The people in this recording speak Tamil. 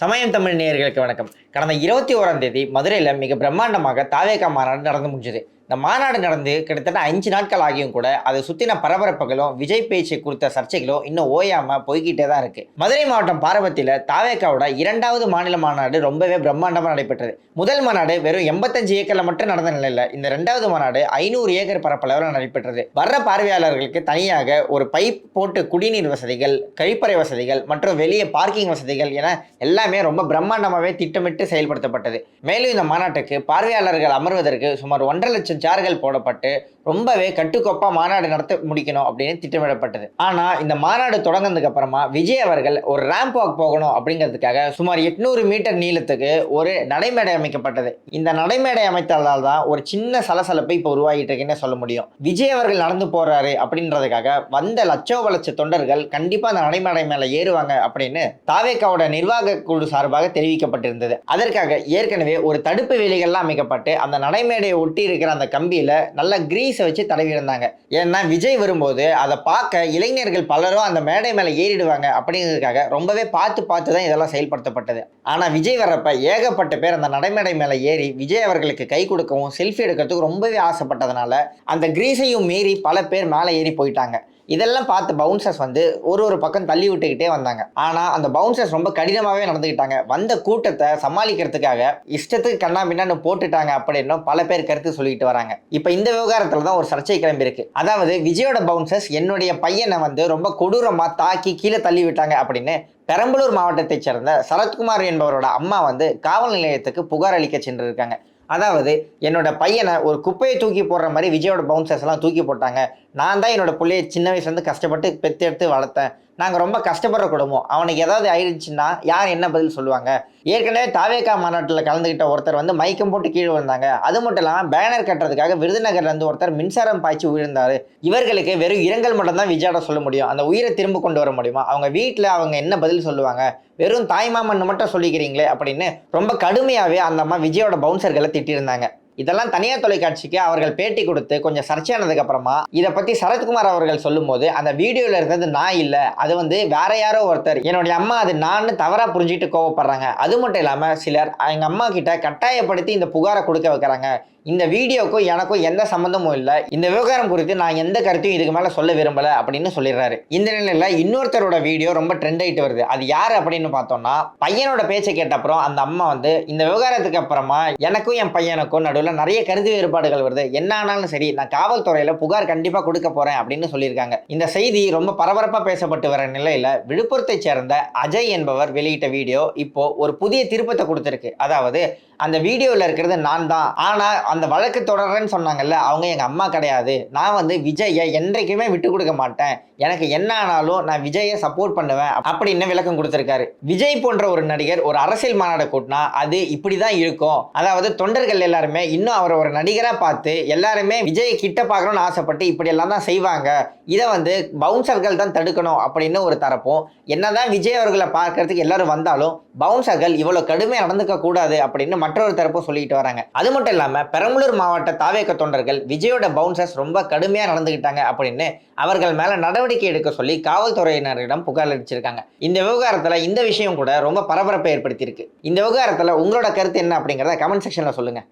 சமயம் தமிழ் நேயர்களுக்கு வணக்கம். கடந்த இருபத்தி ஓராம் தேதி மதுரையில் மிக பிரம்மாண்டமாக தாவேகா மாநாடு நடந்து முடிஞ்சது. இந்த மாநாடு நடந்து கிட்டத்தட்ட அஞ்சு நாட்கள் ஆகியும் கூட அதை சுற்றின பரபரப்புகளும் விஜய் பேச்சு குறித்த சர்ச்சைகளும் இன்னும் ஓயாமல் போய்கிட்டே தான் இருக்கு. மதுரை மாவட்டம் பாரபத்தியில் தாவேக்காவோட இரண்டாவது மாநில மாநாடு ரொம்பவே பிரம்மாண்டமாக நடைபெற்றது. முதல் மாநாடு வெறும் எண்பத்தஞ்சு ஏக்கரில் மட்டும் நடந்த நிலையில் இந்த ரெண்டாவது மாநாடு ஐநூறு ஏக்கர் பரப்பளவில் நடைபெற்றது. வர்ற பார்வையாளர்களுக்கு தனியாக ஒரு பைப் போட்டு குடிநீர் வசதிகள் கழிப்பறை வசதிகள் மற்றும் வெளியே பார்க்கிங் வசதிகள் என எல்லாமே ரொம்ப பிரம்மாண்டமாகவே திட்டமிட்டு செயல்படுத்தப்பட்டது. மேலும் இந்த மாநாட்டுக்கு பார்வையாளர்கள் அமர்வதற்கு சுமார் ஒன்றரை லட்சம் ஜார்கள் போடப்பட்டு ரொம்பவே கட்டுக்கோப்பாக மாநாடு நடத்த முடிக்கணும் அப்படின்னு திட்டமிடப்பட்டது. ஆனால் இந்த மாநாடு தொடங்கினதுக்கு அப்புறமா விஜய் அவர்கள் ஒரு ரேம்ப் வாக் போகணும் அப்படிங்கிறதுக்காக சுமார் எட்நூறு மீட்டர் நீளத்துக்கு ஒரு நடைமேடை அமைக்கப்பட்டது. இந்த நடைமேடை அமைத்ததால் தான் ஒரு சின்ன சலசலப்பை இப்போ உருவாகிட்டு இருக்குன்னு சொல்ல முடியும். விஜய் அவர்கள் நடந்து போறாரு அப்படின்றதுக்காக வந்த லட்சோ லட்ச தொண்டர்கள் கண்டிப்பாக அந்த நடைமேடை மேலே ஏறுவாங்க அப்படின்னு தாவேக்காவோட நிர்வாக குழு சார்பாக தெரிவிக்கப்பட்டிருந்தது. அதற்காக ஏற்கனவே ஒரு தடுப்பு வேலிகள்லாம் அமைக்கப்பட்டு அந்த நடைமேடையை ஒட்டி இருக்கிற அந்த கம்பியில் நல்ல கிரீஸை வச்சு தடவி இருந்தாங்க. ஏன்னா விஜய் வரும்போது அதை பார்க்க இளைஞர்கள் பலரும் அந்த மேடை மேலே ஏறிடுவாங்க அப்படிங்கிறதுக்காக ரொம்பவே பார்த்து பார்த்து தான் இதெல்லாம் செயல்படுத்தப்பட்டது. ஆனால் விஜய் வர்றப்ப ஏகப்பட்ட பேர் அந்த நடைமேடை மேலே ஏறி விஜய் அவர்களுக்கு கை கொடுக்கவும் செல்ஃபி எடுக்கிறதுக்கு ரொம்பவே ஆசைப்பட்டதுனால அந்த கிரீஸையும் மீறி பல பேர் மேலே ஏறி போயிட்டாங்க. இதெல்லாம் பார்த்து பவுன்சர்ஸ் வந்து ஒரு ஒரு பக்கம் தள்ளி விட்டுக்கிட்டே வந்தாங்க. ஆனால் அந்த பவுன்சர்ஸ் ரொம்ப கடினமாகவே நடந்துக்கிட்டாங்க. வந்த கூட்டத்தை சமாளிக்கிறதுக்காக இஷ்டத்துக்கு கண்ணா பின்னான்னு போட்டுட்டாங்க அப்படின்னும் பல பேர் கருத்து சொல்லிட்டு வராங்க. இப்போ இந்த விவகாரத்தில் தான் ஒரு சர்ச்சை கிளம்பியிருக்கு. அதாவது விஜயோட பவுன்சர்ஸ் என்னுடைய பையனை வந்து ரொம்ப கொடூரமாக தாக்கி கீழே தள்ளி விட்டாங்க அப்படின்னு பெரம்பலூர் மாவட்டத்தைச் சேர்ந்த சரத்குமார் என்பவரோட அம்மா வந்து காவல் நிலையத்துக்கு புகார் அளிக்க சென்றிருக்காங்க. அதாவது என்னோட பையனை ஒரு குப்பையை தூக்கி போடுற மாதிரி விஜயோட பவுன்சர்ஸ் எல்லாம் தூக்கி போட்டாங்க. நான் தான் என்னோட பிள்ளைய சின்ன வயசுலேருந்து கஷ்டப்பட்டு பெற்றெடுத்து வளர்த்தேன். நாங்கள் ரொம்ப கஷ்டப்படுற குடும்பம். அவனுக்கு ஏதாவது ஆயிடுச்சுன்னா யார் என்ன பதில் சொல்லுவாங்க? ஏற்கனவே தாவேக்கா மாநாட்டில் கலந்துக்கிட்ட ஒருத்தர் வந்து மயக்கம் போட்டு கீழே விழுந்தாங்க. அது மட்டும் இல்லாமல் பேனர் கட்டுறதுக்காக விருதுநகர்லேருந்து ஒருத்தர் மின்சாரம் பாய்ச்சி உயிர்ந்தார். இவர்களுக்கு வெறும் இரங்கல் மட்டும்தான் விஜயாட சொல்ல முடியும். அந்த உயிரை திரும்ப கொண்டு வர முடியுமா? அவங்க வீட்டில் அவங்க என்ன பதில் சொல்லுவாங்க? வெறும் தாய்மாமன் மட்டும் சொல்லிக்கிறீங்களே அப்படின்னு ரொம்ப கடுமையாகவே அந்த அம்மா விஜயோட பவுன்சர்களை திட்டியிருந்தாங்க. இதெல்லாம் தனியார் தொலைக்காட்சிக்கு அவர்கள் பேட்டி கொடுத்து கொஞ்சம் சர்ச்சையானதுக்கு அப்புறமா இதை பத்தி சரத்குமார் அவர்கள் சொல்லும்போது அந்த வீடியோல இருந்தது நான் இல்லை அது வந்து வேற யாரோ ஒருத்தர். என்னுடைய அம்மா அது நான் தவறா புரிஞ்சுட்டு கோவப்படுறாங்க. அது மட்டும் இல்லாம சிலர் எங்க அம்மா கிட்ட கட்டாயப்படுத்தி இந்த புகாரை கொடுக்க வைக்கிறாங்க. இந்த வீடியோக்கும் எனக்கும் எந்த சம்மந்தமும் இல்லை. இந்த விவகாரம் குறித்து நான் எந்த கருத்தையும் இதுக்கு மேலே சொல்ல விரும்பலை அப்படின்னு சொல்லிடுறாரு. இந்த நிலையில் இன்னொருத்தரோட வீடியோ ரொம்ப ட்ரெண்ட் ஆயிட்டு வருது. அது யார் அப்படின்னு பார்த்தோம்னா பையனோட பேச்சை கேட்ட அப்புறம் அந்த அம்மா வந்து இந்த விவகாரத்துக்கு அப்புறமா எனக்கும் என் பையனுக்கும் நடுவில் நிறைய கருத்து வேறுபாடுகள் வருது. என்ன ஆனாலும் சரி நான் காவல்துறையில் புகார் கண்டிப்பாக கொடுக்க போகிறேன் அப்படின்னு சொல்லியிருக்காங்க. இந்த செய்தி ரொம்ப பரபரப்பாக பேசப்பட்டு வர நிலையில் விழுப்புரத்தை சேர்ந்த அஜய் என்பவர் வெளியிட்ட வீடியோ இப்போ ஒரு புதிய திருப்பத்தை கொடுத்துருக்கு. அதாவது அந்த வீடியோவில் இருக்கிறது நான் தான். ஆனால் அந்த வழக்கு தொடர்றேன்னு சொன்னாங்கல்ல அவங்க எங்கள் அம்மா கிடையாது. நான் வந்து விஜயை என்றைக்குமே விட்டு கொடுக்க மாட்டேன். எனக்கு என்ன ஆனாலும் நான் விஜயை சப்போர்ட் பண்ணுவேன் அப்படின்னு விளக்கம் கொடுத்துருக்காரு. விஜய் போன்ற ஒரு நடிகர் ஒரு அரசியல் மாநாடு கூட்டினா அது இப்படி தான் இருக்கும். அதாவது தொண்டர்கள் எல்லாருமே இன்னும் அவரை ஒரு நடிகராக பார்த்து எல்லாருமே விஜயை கிட்ட பார்க்கணும்னு ஆசைப்பட்டு இப்படி எல்லாம் தான் செய்வாங்க. இதை வந்து பவுன்சர்கள் தான் தடுக்கணும் அப்படின்னு ஒரு தரப்பும் என்னதான் விஜய் அவர்களை பார்க்கறதுக்கு எல்லாரும் வந்தாலும் பவுன்சர்கள் இவ்வளோ கடுமையாக நடந்துக்க கூடாது அப்படின்னு மற்றொரு தரப்பும் சொல்லிட்டு வராங்க. அது மட்டும் இல்லாமல் பெரம்பலூர் மாவட்ட தாவேக்க தொண்டர்கள் விஜயோட பவுன்சர்ஸ் ரொம்ப கடுமையாக நடந்துக்கிட்டாங்க அப்படின்னு அவர்கள் மேலே நடவடிக்கை எடுக்க சொல்லி காவல்துறையினரிடம் புகார் அளிச்சிருக்காங்க. இந்த விவகாரத்தில் இந்த விஷயம் கூட ரொம்ப பரபரப்பை ஏற்படுத்தியிருக்கு. இந்த விவகாரத்தில் உங்களோட கருத்து என்ன அப்படிங்கிறத கமெண்ட் செக்ஷனில் சொல்லுங்கள்